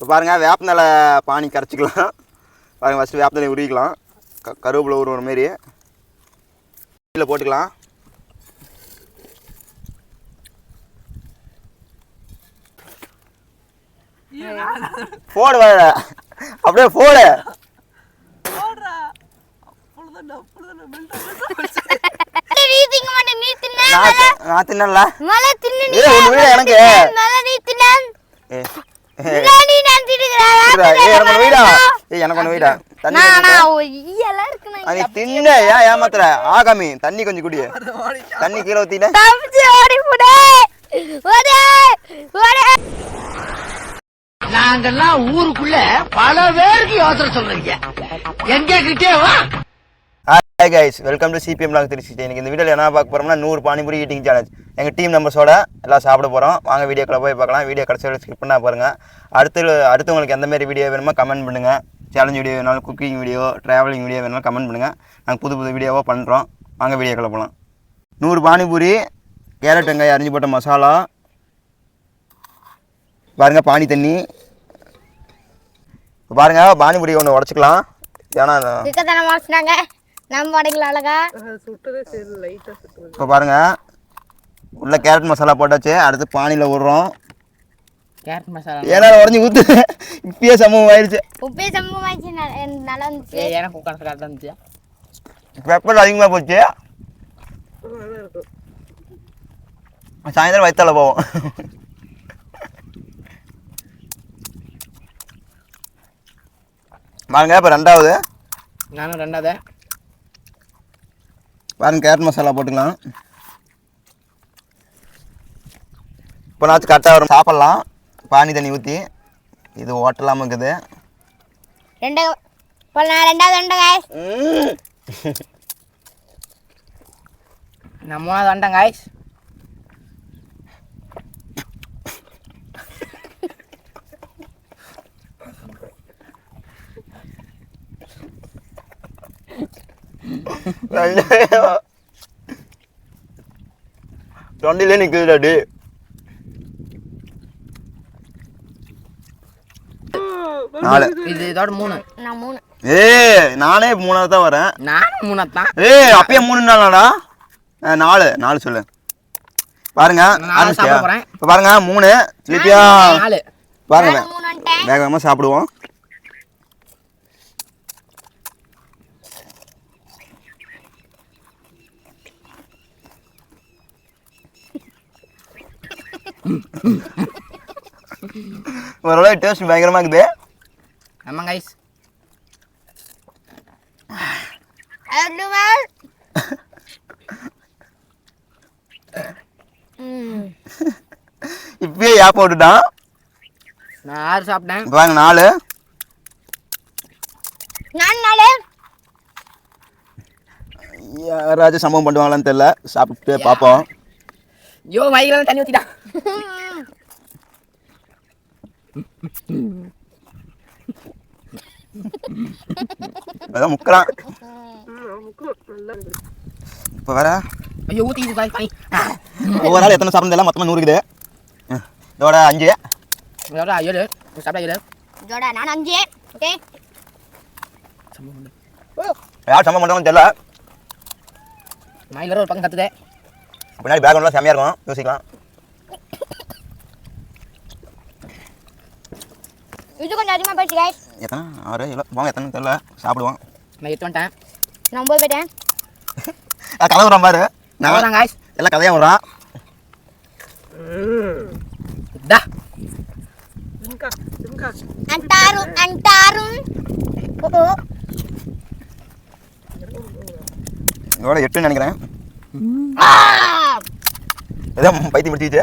இப்போ பாருங்கள் வேப்பந்தலை பானி கரைச்சிக்கலாம். பாருங்கள் ஃபஸ்ட்டு வேப்பந்தலை உருவிக்கலாம் க கருவேப்பிலை உருவுற மாரி. இதில் போட்டுக்கலாம். போடு வாழ அப்படியே போடு. நீ திங்க மாட்டே நீ தின்ன நான் தின்னல எனக்கு. மலை நீ தின்ன ஏ நீ நான் தின்னுகிறேன் ஏய் எனக்கு ஒன்று வீடா. ஏய் எனக்கு ஒன்று வீடா. தண்ணி நான் கொஞ்சம் நான் ஒரு ஈயெல்லாம் இருக்கு நான் அது தின்ன. ஏன் ஏமாத்துற. ஆகாமி தண்ணி கொஞ்சம் குடி. தண்ணி கீழே ஊத்திட்ட தப்பிச்சு ஓடி போடே. ஓடே. ஓடே. நாங்கெல்லாம் ஊருக்குள்ள பல பேருக்கு யோசனை சொல்றீங்க. எங்க கிட்டே வா. Hi guys welcome to CBM log Trichy இன்னைக்கு இந்த வீடியோவில் என்ன பார்க்க போறோம்னா நூறு பானிபுரி ஈட்டிங் சேலஞ்ச் எங்கள் டீம் மெம்பர்ஸோட எல்லாம் சாப்பிட போகிறோம் வாங்க வீடியோக்குள்ள போய் பார்க்கலாம். வீடியோ கடைசியோட ஸ்கிப் பண்ணால் பாருங்கள் அடுத்து அடுத்து உங்களுக்கு எந்த மாதிரி வீடியோ வேணுமோ கமெண்ட் பண்ணுங்க. சேலஞ்ச் வீடியோ வேணாலும் குக்கிங் வீடியோ ட்ராவலிங் வீடியோ வேணாலும் கமெண்ட் பண்ணுங்கள் நாங்கள் புது புது வீடியோவாக பண்ணுறோம் வாங்க வீடியோக்குள்ள போகலாம் நூறு பானிபூரி கேரட் வெங்காயம் அரிஞ்சு போட்ட மசாலா பாருங்க பானி தண்ணி. பாருங்கள் பாருங்க பானிபூரி ஒன்று உடச்சிக்கலாம். ஏன்னா நம்ம உடைக்கல அழகா. இப்போ பாருங்க. உள்ள கேரட் மசாலா போட்டாச்சு. அடுத்து பானியில் விடுறோம் கேரட் மசாலா ஏன்னா உடஞ்சி ஊத்து. இப்பயே சம்பவம் ஆயிடுச்சு. உப்பே சம்பவமாச்சு நல்லா இருந்துச்சு. எனக்கு உட்காந்து கரெக்டாக இருந்துச்சு பெப்பர் அதிகமாக போச்சு. சாயந்தரம் வயிற்றால போவோம். பாருங்க இப்போ ரெண்டாவது. நானும் ரெண்டாவது. பாருங்க கேரட் மசாலா போட்டுக்கலாம். இப்போ நாச்சு கரெக்டாக வரும். சாப்பிட்லாம். பானி தண்ணி ஊற்றி இது ஓட்டலாமல் இருக்குது. ரெண்டு இப்போ நான் ரெண்டாவது. நான் மூணாவது வந்துட்டேன் காய்ஸ் தொண்டையிலே நிற்குதுடாடி நாலு. இது இதோட மூணு. நான் மூணு. ஏய் நானே மூணாவது தான் வரேன். நானும் மூணாவது தான் ஏய் அப்பயே மூணு நாளாடா. நாலு நாலு சொல்லு. பாருங்க நாலு. இப்ப பாருங்க மூணு நாலு. பாருங்க நான் மூணு வந்துட்டேன். வேக வேகமாக சாப்பிடுவோம். ஓரளவு டேஸ்ட் பயங்கரமா இருக்குது. ஆமாம் ம். இப்பயே ஏப்ப விட்டுட்டான்? நான் ஆறு சாப்பிட்டேன். பாருங்க நாலு. நான் நாலு. யாராச்சும் சம்பவம் பண்ணுவாங்களான்னு தெரியல. சாப்பிட்டு பார்ப்போம். ஐயோ மைக்கெல்லாம் தண்ணி ஊற்றிட்டான் அதான் முக்கலாம் இப்போ வேற ஐயோ பாய் ஒவ்வொரு நாள் எத்தனை சாப்பிட்றதுல மொத்தமாக நூறு இருக்குது ம். இதோட அஞ்சு எவ்வளோ ஏழு நீ சாப்பிட்டா ஏழு இதோட நான் அஞ்சு ஓகே யார் சம்பவம் பண்ணுறாங்கன்னு தெரியல மயில் ஒரு பக்கம் கற்றுதே பின்னாடி பேக்ரவுண்ட்லாம் செம்மையாக இருக்கும். யோசிக்கலாம். இது கொஞ்சம் அதிகமாக போயிடுச்சு guys. எத்தனை? ஆறு ஏழு. போங்க எத்தனை தெரியல. சாப்பிடுவோம். நான் எட்டு வந்துட்டேன். நான் ஒம்பது போயிட்டேன். நான் கதை விட்றேன் பாரு. நான் காய்ஸ் எல்லாம் கதையாக விட்றான். டா அண்டாரும் அண்டாரும் ஓ. இதோட எட்டுன்னு நினைக்கிறேன். பைத்தியம் முடிச்சிச்சு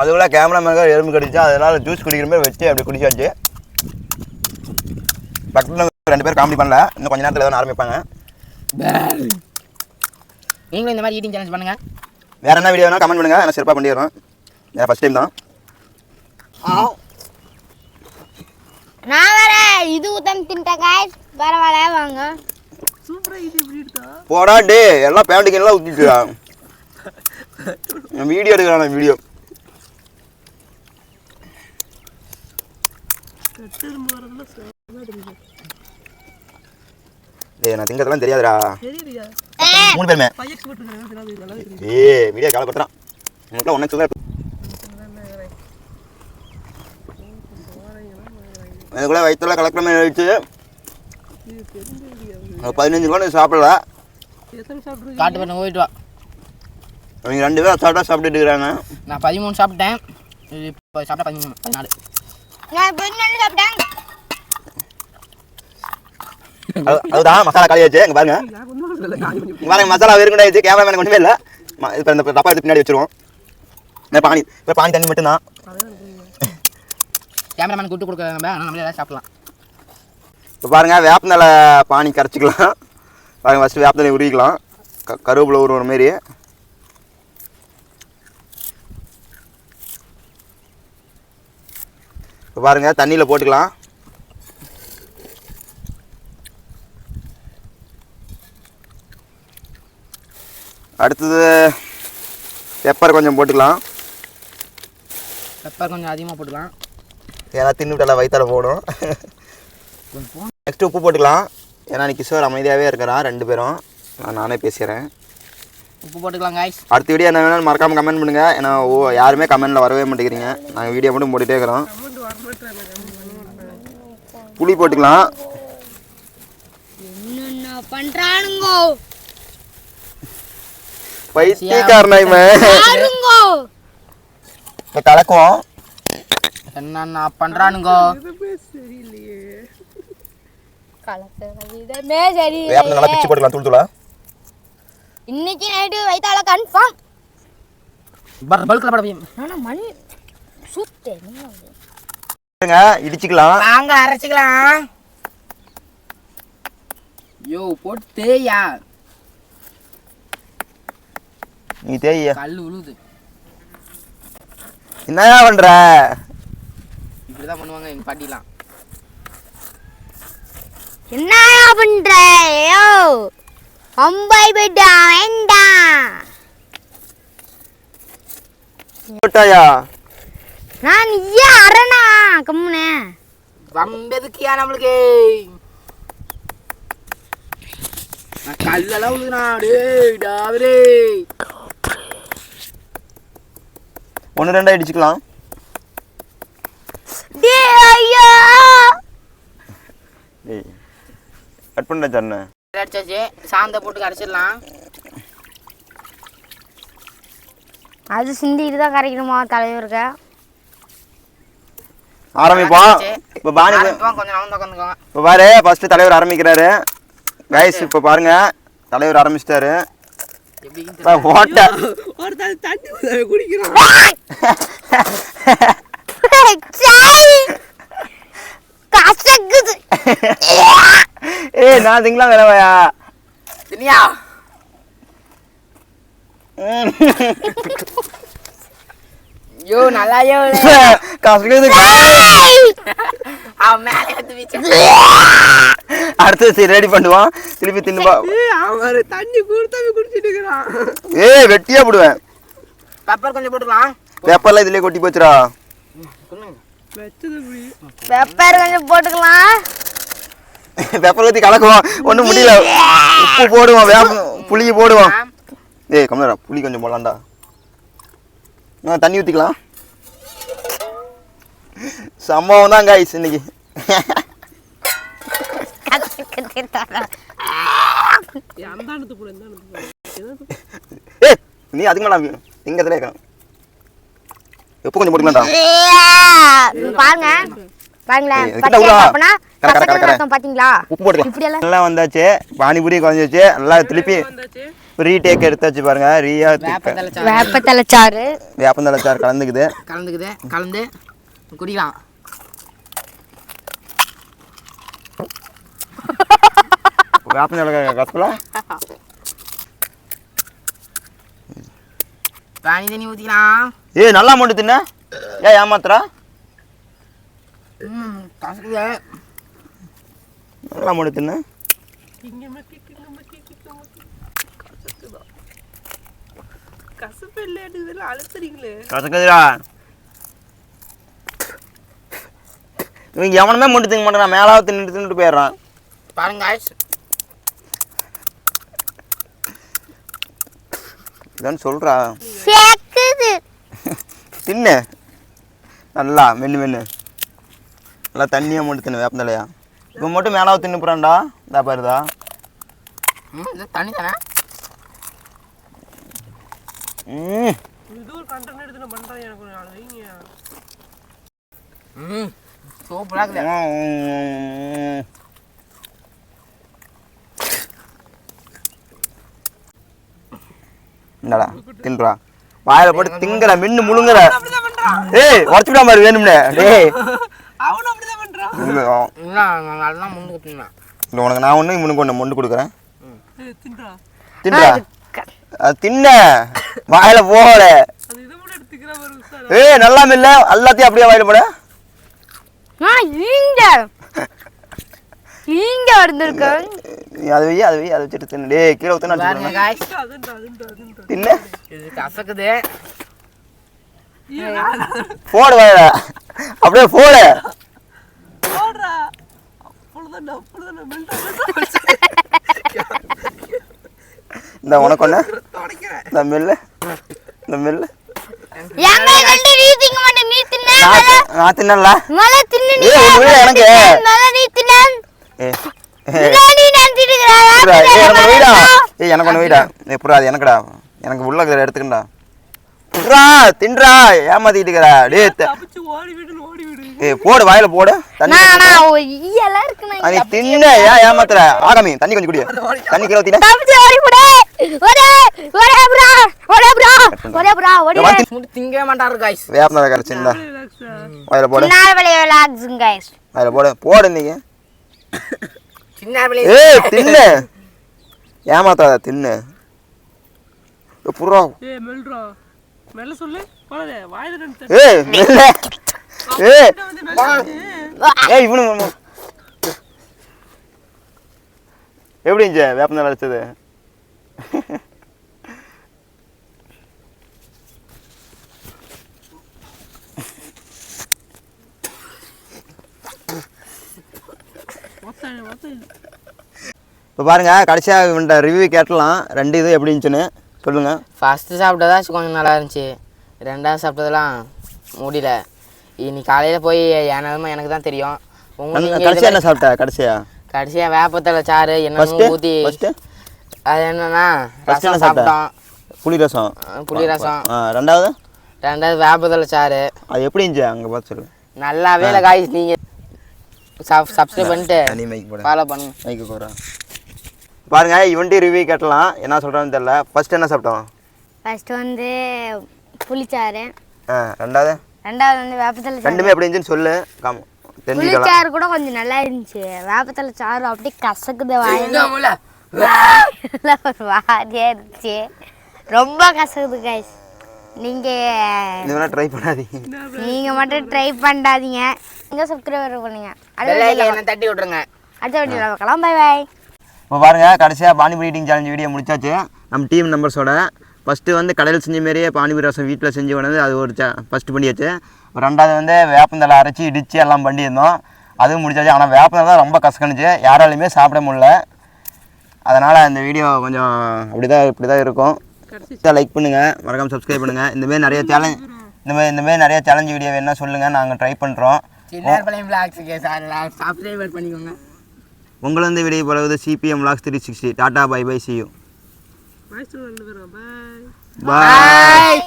அதுக்குள்ள கேமராமேன் எறும்பு கடிச்சா அதனால ஜூஸ் குடிக்கிற மாதிரி வச்சு அப்படி குடிச்சாச்சு. பக்கத்தில் ரெண்டு பேர் காமெடி பண்ணல. இன்னும் கொஞ்ச நேரத்தில் எதாவது ஆரம்பிப்பாங்க. நீங்களும் இந்த மாதிரி ஈட்டிங் சேலஞ்ச் பண்ணுங்க. வேற என்ன வீடியோ வேணால் கமெண்ட் பண்ணுங்க. நான் சிறப்பாக பண்ணிடுறோம் ஃபஸ்ட் டைம் தான். நான் வேற ஊத்தம் தின்ட்டேன் காய்ஸ் பரவாயில்ல வாங்க. போடா டே எல்லாம் பேண்ட்டுக்கு எல்லாம் ஊற்றிட்டு வீடியோ எடுக்கிறான் வீடியோ டேய் நான் திங்கிறதுலாம் தெரியாதுடா. மூணு பேருமே. ஏய் வீடியோ காலப்படுத்துறான் உங்களுக்குலாம் ஒன்றா சொல்ல எனக்குள்ள வயிற்றுல கலக்கிற மாதிரி ஆயிடுச்சு பதினஞ்சு ரூபா சாப்பிடல? காட்டு பண்ண போயிட்டு வா. அவங்க ரெண்டு பேரும் சாப்பிட்டா சாப்பிட்டுட்டு இருக்கிறாங்க. நான் பதிமூணு சாப்பிட்டேன். இப்போ சாப்பிட்டா பதிமூணு பதினாலு. நான் சாப்பிட்டேன். அதுதான் மசாலா காலியாச்சு இங்க பாருங்க. பாருங்க மசாலா வெறும் ஆயிடுச்சு. கேமரா ஒன்றுமே இல்லை. இப்போ இந்த டப்பா எடுத்து பின்னாடி வச்சிருவோம். இந்த பானி இப்போ பானி தண்ணி மட்டும்தான். கேமராமேன் கூட்டு கொடுக்குறாங்க நம்மளே எல்லாம் சாப்பிடலாம். இப்போ பாருங்க வேப்பந்தலை பானி கரைச்சிக்கலாம். பாருங்க ஃபஸ்ட்டு வேப்பந்தலை உருவிக்கலாம் க கருவேப்பிலை உருவுற மாரி இப்போ பாருங்க தண்ணியில் போட்டுக்கலாம். அடுத்தது பெப்பர் கொஞ்சம் போட்டுக்கலாம். பெப்பர் கொஞ்சம் அதிகமாக போட்டுக்கலாம். ஏன்னா தின்னுவிட்டால வயிற்றால போடும். நெக்ஸ்ட் உப்பு போட்டுக்கலாம். ஏன்னா நீ கிஷோர் அமைதியாகவே இருக்கிறான் ரெண்டு பேரும். நான் நானே பேசிடுறேன் உப்பு போட்டுக்கலாம் காய்ஸ் அடுத்த வீடியோ என்ன வேணாலும் மறக்காமல் கமெண்ட் பண்ணுங்கள் ஏன்னா ஓ யாருமே கமெண்டில் வரவே மாட்டேங்கிறீங்க. நாங்கள் வீடியோ மட்டும் போட்டுகிட்டே இருக்கிறோம். புளி போட்டுக்கலாம். பண்றானுங்கோ? பைத்தியக்காரனா இவன்? கலக்குவோம் என்னென்ன வேப்பனை நல்லா பிச்சு போட்டுக்கலாம் தூள் தூளா? இன்னைக்கு நைட்டு வைத்தால கன்ஃபார்ம் பர் பல்கில் பட போய் ஆனா மண்? சுத்தே பாருங்க, இடிச்சுக்கலாம். வாங்க அரைச்சிக்கலாம். யோ போட்டு தேயா நீ தேய்யா. கல் உழுது என்னயா பண்ற? இப்படி தான் பண்ணுவாங்க எங்கள் பாட்டிலாம். என்னயா பண்ற? யோ அம்பை போயிட்டா வேண்டாம் போட்டாயா? நான் ஏன் அரணா கம்முனே. வம்பெதுக்கியா நம்மளுக்கு? கல்லெல்லாம் உழுதுனா டேய் டாவரே ஒன்று ரெண்டா இடிச்சுக்கலாம் டே ஐயோ! ஏய் கட் பண்ண சொன்ன அடிச்சாச்சு. சாந்த போட்டு கரைச்சிடலாம் அது சிந்திட்டு தான் கரைக்கணுமா தலைவருக்கு? ஆரம்பிப்போம். இப்போ பானி ஆரம்பிப்போம், கொஞ்சம் நவந்து உட்காந்துக்கோங்க இப்போ பாரு ஃபர்ஸ்ட் தலைவர் ஆரம்பிக்கிறாரு. கைஸ் இப்போ பாருங்க. தலைவர் ஆரம்பிச்சிட்டாரு. எப்படின்னு இப்போ ஓட்ட கசக்குது. ஏய் நான் திங்கலாம் வேலைவாயா தெரியா யோ நல்லா யோ கசக்குது. அவன் மேலே எடுத்து வீச்சு. அடுத்தது சரி ரெடி பண்ணுவான். திருப்பி தின்னுப்பா அவரு தண்ணி குடிச்சிட்டு இருக்கிறான். ஏய் வெட்டியா போடுவேன். பெப்பர் கொஞ்சம் போட்டுக்கலாம். பேப்பர்லாம் இதுலயே கொட்டி போச்சுடா. பெப்பர் கொஞ்சம் போட்டுக்கலாம். பேப்பர் ஊற்றி கலக்குவோம் ஒன்றும் முடியல. உப்பு போடுவோம் வேப்ப புளியை போடுவோம் ஏய் கம்மிடா புளி கொஞ்சம் போடலாம்டா. நான் தண்ணி ஊற்றிக்கலாம் சம்பவம் தான் காய்ஸ் இன்னைக்கு நீ அதுக்கு மேலே திங்கத்திலே இருக்கான். எப்போ கொஞ்சம் போட்டுக்கலாம்டா. பாருங்க. எல்லாம் வந்தாச்சு. பானிபூரி குறைஞ்சிச்சு நல்லா திருப்பி ரீடேக் எடுத்தாச்சு பாருங்க. ரீயா வேப்பந்தலை சாறு வேப்ப தலைச்சாறு வேப்பந்தலை கலந்துக்குது. கலந்துக்குது. கலந்து. கசக்கலாம் பானி தண்ணி ஊற்றிக்கலாம் ஏய் நல்லா மட்டும் தின்ன ஏன் ஏமாத்துறா ம் கசக்குது எப்படிலாம் மூணு தின்னு கசப்பு இதெல்லாம் அழுத்துறீங்களே கசக்குதுடா இவங்க எவனுமே மூட்டு திங்க மாட்டான் மேலாவது தின்னுட்டு தின்னுட்டு போயிடுறான். பாருங்க guys. இதான் சொல்கிறா சேக்குது. தின்னு. நல்லா மென்று மென்று நல்லா தண்ணியாக மட்டும் தின்னு வேப்பந்தலையா. இப்போ மட்டும் மேலாவது தின்னு போகிறான்டா இதா. பாருதா தண்ணி தானே? ம். இது ஒரு கண்டென்ட் எடுத்து நான் பண்றேன் எனக்கு ஒரு நாலு வைங்க. ம். சூப்பராக இருக்குது. என்னடா தின்றா. வாயில போட்டு திங்குற மின்னு முழுங்குற ஏய் உடச்சுடா மாதிரி வேணும்னே. டேய். அவனும் அப்படிதான் பண்றான். இல்ல, நான் நல்லா முன்னுக்கு தின்னேன் இல்ல, உனக்கு நான் ஒன்று இவனுக்கு ஒன்று மொண்டு கொடுக்குறேன். தின்றா. தின்றா. அது தின்ன. வாயில போகல. ஏய் நல்லா இல்ல எல்லாத்தையும் அப்படியே வாயில போட. இங்க. வந்திருக்கேன். நீ அதை வை அதை வை அதை வச்சுட்டு தின்னு. டேய் கீழே அதுன்றா தின்னு. இது கசக்குது. போடு வாயில. அப்படியே போடு. போடுறா. அவ்வளோதான்டா அவ்வளோதான்டா மெல்டா இந்த உனக்கு ஒன்று இந்த மெல்லு. இந்த மெல்லு. எங்க ரெண்டு நீ திங்க மாட்டேன் நீ தின்ன நான் நான் தின்னல நீ நீ நீ எனக்குடா. எனக்கு உள்ள எடுத்துக்கண்டா. புறா தின்றா. ஏமாத்திட்டு இருக்கிறா. டேய் த- தப்பிச்சு ஓடி விடு ஓடி விடு ஏய் போடு வாயில போடு. தண்ணி ஈயெல்லாம் இருக்கு நான் அது தின்ன. ஏன் ஏமாத்துற? ஆகாமி தண்ணி கொஞ்சம் குடி தண்ணி கீழே ஊத்தின. தப்பிச்சு ஓடி போடு ஒரே ஒரே ப்ரா. ஒரே ப்ரா. ஒரே ப்ரா முட்டு திங்கவே மாட்டாரு guys. வேப்பன கரைச்சிருந்தா வாயில போடு வாயில போடு போடு நீங்க ஏய் தின்னு ஏமாத்தாத தின்னு புறா மெல்றா மெல்ல சொல்லு போடாதே வாயில ரெண்டு ஏய் மெல்ல இவனு. எப்படி இருந்துச்சு வேப்பந்தலை அடிச்சது இப்போ பாருங்க கடைசியாக இவன்ட்ட ரிவ்யூ கேட்டலாம் ரெண்டு இது எப்படி இருந்துச்சுன்னு சொல்லுங்க. ஃபஸ்ட்டு சாப்பிட்டதாச்சும் கொஞ்சம் நல்லா இருந்துச்சு. ரெண்டாவது சாப்பிட்டதெல்லாம் முடியல. இன்னைக்கு காலையில் போய் என் நிலமை எனக்கு தான் தெரியும். உங்களுக்கு கடைசியாக என்ன சாப்பிட்ட? கடைசியா? கடைசியாக வேப்பத்தலை சாறு ஊற்றி ஃபர்ஸ்ட்டு அது என்னன்னா என்ன ரசம் சாப்பிட்ட? சாப்பிட்டோம். புளி ரசம். புளி ரசம். ரெண்டாவது? ரெண்டாவது வேப்பத்தலை சாறு. அது எப்படி இருந்துச்சு? அங்கே பார்த்து சொல்லு நல்லாவே இல்லை காய்ஸ் நீங்கள் சப்ஸ்கிரைப் பண்ணிட்டு தனி மைக் போட. ஃபாலோ பண்ணுங்க மைக்கு போடுறேன் பாருங்க இவன்ட்டு ரிவ்யூ கேட்டலாம். என்ன சொல்கிறான்னு தெரியல. ஃபர்ஸ்ட் என்ன சாப்பிட்டோம்? ஃபர்ஸ்ட் வந்து புளிச்சாறு. ஆ ரெண்டாவது? ரெண்டாவது வந்து வேப்பத்தலை ரெண்டுமே எப்படி இருந்துச்சுன்னு சொல்லு. காம புளிச்சாறு கூட கொஞ்சம் நல்லா இருந்துச்சு. வேப்பத்தலை சாறு அப்படியே கசக்குது வாயில. ஒரு வாரியா இருந்துச்சு. ரொம்ப கசக்குது கைஸ் நீங்க இது வேணா ட்ரை பண்ணாதீங்க. நீங்க மட்டும் ட்ரை பண்ணாதீங்க. நீங்க சப்ஸ்கிரைபர் பண்ணுங்க. என்ன தட்டி விட்ருங்க அடுத்த வீடியோல பார்க்கலாம். பை பாய் இப்போ பாருங்க கடைசியாக பானிபூரி ஈட்டிங் சேலஞ்ச் வீடியோ முடிச்சாச்சு. நம்ம டீம் நம்பர்ஸோட ஃபஸ்ட்டு வந்து கடையில் செஞ்ச மாரியே பானிபூரி ரசம் வீட்டில் செஞ்சு கொண்டு அது ஒரு ஃபஸ்ட்டு பண்ணியாச்சு. ரெண்டாவது வந்து வேப்பந்தலை அரைச்சி இடித்து எல்லாம் பண்ணியிருந்தோம். அதுவும் முடிச்சாச்சு. ஆனால் வேப்பந்தலை தான் ரொம்ப கசக்கணுச்சு யாராலையுமே சாப்பிட முடியல. அதனால் இந்த வீடியோ கொஞ்சம் அப்படி தான் இப்படி தான் இருக்கும் லைக் பண்ணுங்கள் மறக்காம சப்ஸ்கிரைப் பண்ணுங்கள் இந்தமாரி நிறைய சேலஞ்ச் இந்த மாதிரி இந்த மாதிரி நிறைய சேலஞ்ச் வீடியோ வேணால் சொல்லுங்கள் நாங்கள் ட்ரை பண்ணுறோம் சின்ன பிள்ளைங்க பிளாக்ஸுக்கு சார் சப்ஸ்கிரைபர் பண்ணிக்கோங்க. உங்களை வந்து video போலவது CBM logs three sixty tata bye bye see you voice ரெண்டு பேரும் பாய் பாய்.